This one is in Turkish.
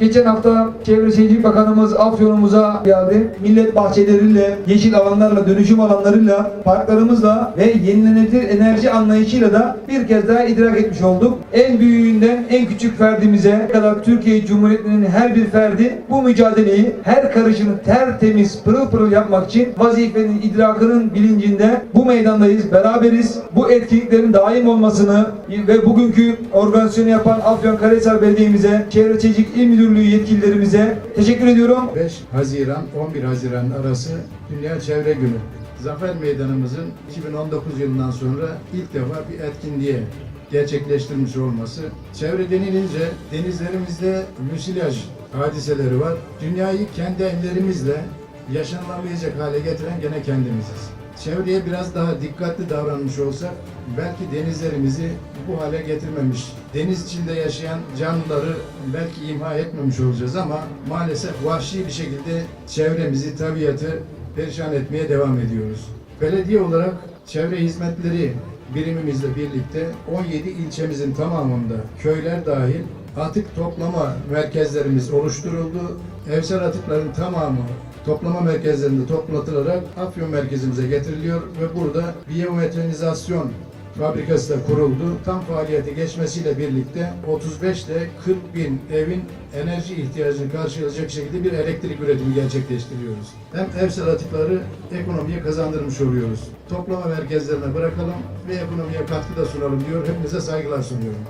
geçen hafta Çevre Şehircilik Bakanımız Afyon'umuza geldi. Millet bahçeleriyle, yeşil alanlarla, dönüşüm alanlarıyla, parklarımızla ve yenilenebilir enerji anlayışıyla da bir kez daha idrak etmiş olduk. En büyüğünden en küçük ferdimize kadar Türkiye Cumhuriyeti'nin her bir ferdi bu mücadeleyi her karışını tertemiz pırıl pırıl yapmak için vazifenin idrakının bilincinde bu meydandayız, beraberiz. Bu etkinliklerin daim olmasını ve bugünkü organizasyonu yapan Afyonkarahisar Belediye'mize, Çevre Şehircilik İl Müdürlüğü yetkililerimize teşekkür ediyorum. 5 Haziran 11 Haziran arası Dünya Çevre Günü. Zafer Meydanımızın 2019 yılından sonra ilk defa bir etkinliğe gerçekleştirilmiş olması. Çevre denilince denizlerimizde müsilaj hadiseleri var. Dünyayı kendi ellerimizle yaşanılamayacak hale getiren gene kendimiziz. Çevreye biraz daha dikkatli davranmış olsak belki denizlerimizi bu hale getirmemiş, deniz içinde yaşayan canlıları belki imha etmemiş olacağız ama maalesef vahşi bir şekilde çevremizi, tabiatı perişan etmeye devam ediyoruz. Belediye olarak çevre hizmetleri birimimizle birlikte 17 ilçemizin tamamında köyler dahil atık toplama merkezlerimiz oluşturuldu. Evsel atıkların tamamı toplama merkezlerinde toplatılarak Afyon merkezimize getiriliyor ve burada biyometanizasyon fabrikası da kuruldu. Tam faaliyete geçmesiyle birlikte 35 ile 40 bin evin enerji ihtiyacını karşılayacak şekilde bir elektrik üretimi gerçekleştiriyoruz. Hem evsel atıkları ekonomiye kazandırmış oluyoruz. Toplama merkezlerine bırakalım ve ekonomiye katkıda sunalım diyor. Hepinize saygılar sunuyorum.